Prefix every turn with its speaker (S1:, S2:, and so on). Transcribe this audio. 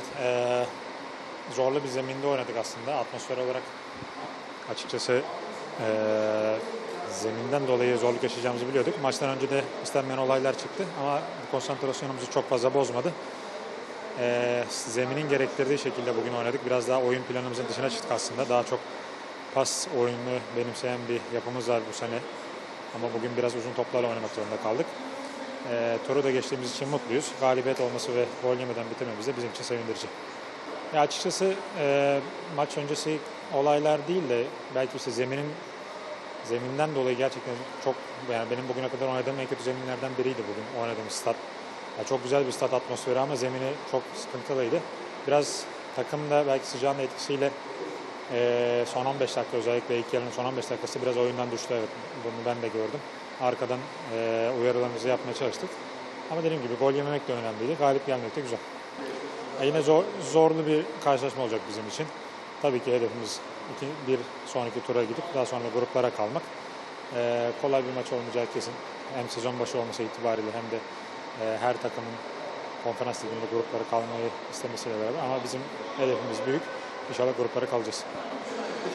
S1: Evet, eee, zorlu bir zeminde oynadık aslında. Atmosfer olarak açıkçası eee, zeminden dolayı zorluk yaşayacağımızı biliyorduk. Maçtan önce de istenmeyen olaylar çıktı ama konsantrasyonumuzu çok fazla bozmadı. Eee, zeminin gerektirdiği şekilde bugün oynadık. Biraz daha oyun planımızın dışına çıktık aslında. Daha çok pas oyununu benimseyen bir yapımız var bu sene. Ama bugün biraz uzun toplarla oynamak zorunda kaldık. Eee turu da geçtiğimiz için mutluyuz. Galibiyet olması ve gol yemeden bitirmemiz de bizim için sevindirici. Ya açıkçası eee, maç öncesi olaylar değil de belki işte zeminin zeminden dolayı gerçekten çok yani benim bugüne kadar oynadığım en kötü zeminlerden biriydi bugün oynadığımız stat. Ya çok güzel bir stat atmosferi ama zemini çok sıkıntılıydı. Biraz takım da belki sıcağın etkisiyle eee, son 15 dakika özellikle ilk yarının son 15 dakikası biraz oyundan düştü evet. Bunu ben de gördüm. Arkadan eee uyarılarımızı yapmaya çalıştık. Ama dediğim gibi gol yememek de önemliydi. Galip gelmek de güzel. E, Yine zor, zorlu bir karşılaşma olacak bizim için. Tabii ki hedefimiz iki, bir sonraki tura gidip daha sonra gruplara kalmak. Eee, kolay bir maç olmayacağı kesin. Hem sezon başı olması itibariyle hem de eee, her takımın konferans liginde gruplara kalmayı istemesiyle beraber. Ama bizim hedefimiz büyük. İnşallah gruplara kalacağız.